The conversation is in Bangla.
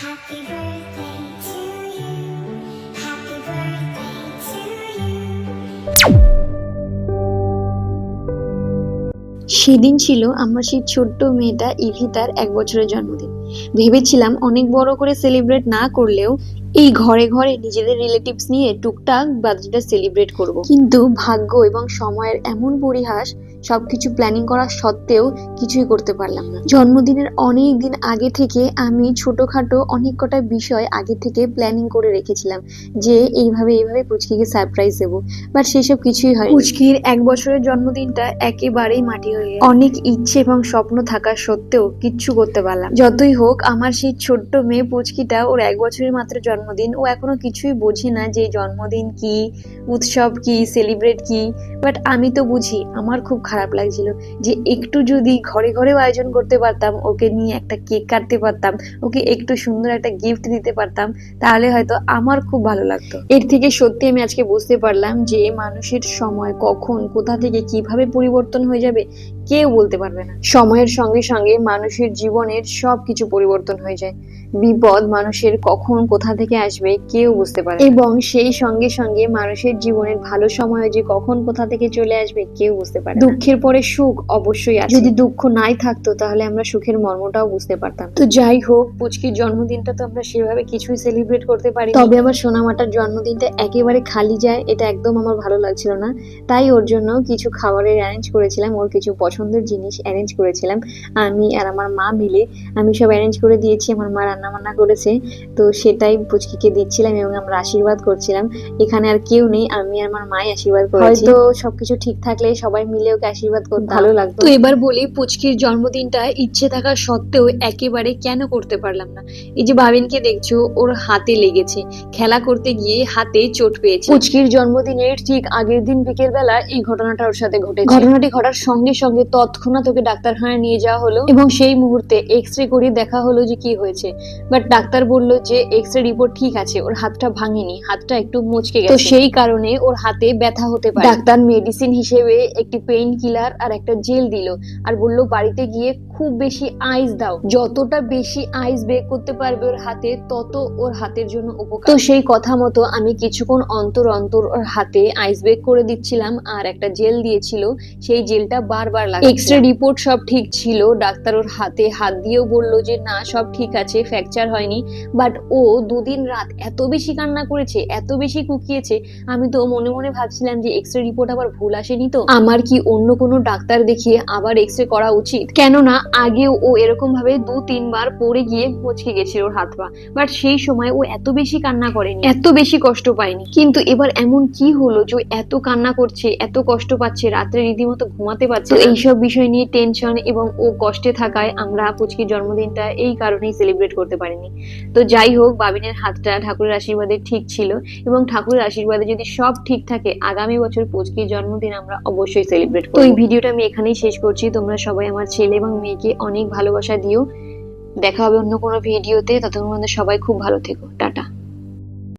সেদিন ছিল আমার সেই ছোট্ট মেয়েটা ইভিতার এক বছরের জন্মদিন। ভেবেছিলাম অনেক বড় করে সেলিব্রেট না করলেও এই ঘরে ঘরে নিজেদের রিলেটিভস নিয়ে টুকটাক বার্থডেটা সেলিব্রেট করব। কিন্তু ভাগ্য এবং সময়ের এমন পরিহাস সবকিছু প্ল্যানিং করা সত্ত্বেও কিছুই করতে পারলাম না। জন্মদিনের অনেক দিন আগে থেকে আমি ছোটখাটো অনেক কটা বিষয় আগে থেকে প্ল্যানিং করে রেখেছিলাম যে এইভাবে এইভাবে পুচকিকে সারপ্রাইজ দেবো। বাট সেসব কিছুই হয় পুচকির এক বছরের জন্মদিনটা একেবারেই মাটি হয়ে অনেক ইচ্ছে এবং স্বপ্ন থাকা সত্ত্বেও কিচ্ছু করতে পারলাম যতই হোক আমার সেই ছোট্ট মেয়ে পুচকিটা ওর এক বছরের মাত্র জন্মদিন। ও এখনও কিছুই বোঝে না যে জন্মদিন কি, উৎসব কি সেলিব্রেট কি। বাট আমি তো বুঝি, আমার খুব খারাপ লাগছিল যে একটু যদি ঘরে ঘরেও আয়োজন করতে পারতাম, ওকে নিয়ে একটা কেক কাটতে পারতাম, ওকে একটু সুন্দর একটা গিফট দিতে পারতাম, তাহলে হয়তো আমার খুব ভালো লাগতো। এর থেকে সত্যি আমি আজকে বুঝতে পারলাম যে মানুষের সময় কখন, কোথা থেকে কীভাবে পরিবর্তন হয়ে যাবে কেউ বলতে পারবে না। সময়ের সঙ্গে সঙ্গে মানুষের জীবনের সব কিছু পরিবর্তন হয়ে যায়। বিপদ মানুষের কখন কোথা থেকে আসবে কেউ বুঝতে পারে এবং সেই সঙ্গে সঙ্গে মানুষের জীবনের ভালো সময় যে কখন কোথা থেকে চলে আসবে কেউ বুঝতে পারে দুঃখের পরে সুখ অবশ্যই আছে। যদি দুঃখ নাই থাকতো তাহলে আমরা সুখের মর্মটাও বুঝতে পারতাম তো যাই হোক, পুচকির জন্মদিনটা তো আমরা সেভাবে কিছুই সেলিব্রেট করতে পারি তবে আমার সোনামাটার জন্মদিনটা একেবারে খালি যায়, এটা একদম আমার ভালো লাগছিল না। তাই ওর জন্য কিছু খাবারের অ্যারেঞ্জ করেছিলাম, ওর কিছু পছন্দের জিনিস অ্যারেঞ্জ করেছিলাম। আমি আর আমার মা মিলে আমি সব অ্যারেঞ্জ করে দিয়েছি আমার মা রান্না বান্না করেছে। তো সেটাই পুচকিকে দিচ্ছিলাম এবং আমরা আশীর্বাদ করছিলাম। এখানে আর কেউ নেই আমি আর আমার মাই আশীর্বাদ করেছি। হয়তো সবকিছু ঠিক থাকলে সবাই মিলে ওকে আশীর্বাদ করতে ভালো লাগতো। তো এবার বলি পুচকির জন্মদিনটা ইচ্ছে থাকা সত্ত্বেও একেবারে কেন করতে পারলাম না? এই যে ভাবিনকে দেখছ ওর হাতে লেগেছে। খেলা করতে গিয়ে হাতে চোট পেয়েছে। পুচকির জন্মদিনের ঠিক আগের দিন বিকেল বেলা এই ঘটনাটা ওর সাথে ঘটেছে। ঘটনাটি ঘটার সঙ্গে সঙ্গে তৎক্ষণাৎ ওকে ডাক্তারখানায় নিয়ে যাওয়া হলো এবং সেই মুহূর্তে এক্স রে করিয়ে দেখা হলো যে কি হয়েছে। বাট ডাক্তার বলল যে এক্স রে রিপোর্ট ঠিক আছে ওর হাতটা ভাঙেনি হাতটা একটু মুচকে গেছে। তো সেই কারণে ওর হাতে ব্যথা হতে পারে। ডাক্তার মেডিসিন হিসেবে একটি পেইন কিলার আর একটা জেল দিল আর বলল বাড়িতে গিয়ে খুব বেশি আইস দাও। যতটা বেশি আইস বের করতে পারবে ওর হাতে, তত ওর হাতের জন্য উপকার। তো সেই কথা মতো আমি কিছুক্ষণ অন্তর অন্তর ওর হাতে আইস বেক করে দিচ্ছিলাম আর একটা জেল দিয়েছিল, সেই জেলটা বারবার লাগে এক্স রে রিপোর্ট সব ঠিক ছিল, ডাক্তার ওর হাতে হাত দিয়েও বলল যে, না, সব ঠিক আছে ফ্র্যাকচার হয়নি। বাট ও দুদিন রাত এত বেশি কান্না করেছে, এত বেশি কুকিয়েছে, আমি তো মনে মনে ভাবছিলাম যে এক্স রে রিপোর্ট আবার ভুল আসেনি তো? আমার কি অন্য কোনো ডাক্তার দেখিয়ে আবার এক্স রে করা উচিত? কেননা আগেও ও এরকম ভাবে দু তিনবার পড়ে গিয়ে মুচকে গেছিল ওর হাত পা। বাট সেই সময় ও এত বেশি কান্না করেনি এত বেশি কষ্ট পায়নি। কিন্তু এবার এমন কি হলো যে এত কান্না করছে এত কষ্ট পাচ্ছে রাত্রে রীতিমতো ঘুমাতে পারছে এইসব বিষয় নিয়ে টেনশন এবং ও কষ্টে থাকায় আমরা পুচকির জন্মদিনটা এই কারণেই সেলিব্রেট করতে পারিনি। তো যাই হোক বাবিনের হাতটা ঠাকুরের আশীর্বাদে ঠিক ছিল এবং ঠাকুরের আশীর্বাদে যদি সব ঠিক থাকে আগামী বছর পুচকির জন্মদিন আমরা অবশ্যই সেলিব্রেট করব। তো এই ভিডিওটা আমি এখানেই শেষ করছি। তোমরা সবাই আমার ছেলে এবং মেয়েকে অনেক ভালোবাসা দিও। দেখা হবে অন্য কোনো ভিডিওতে। ততক্ষণ সবাই খুব ভালো থেকো। টাটা।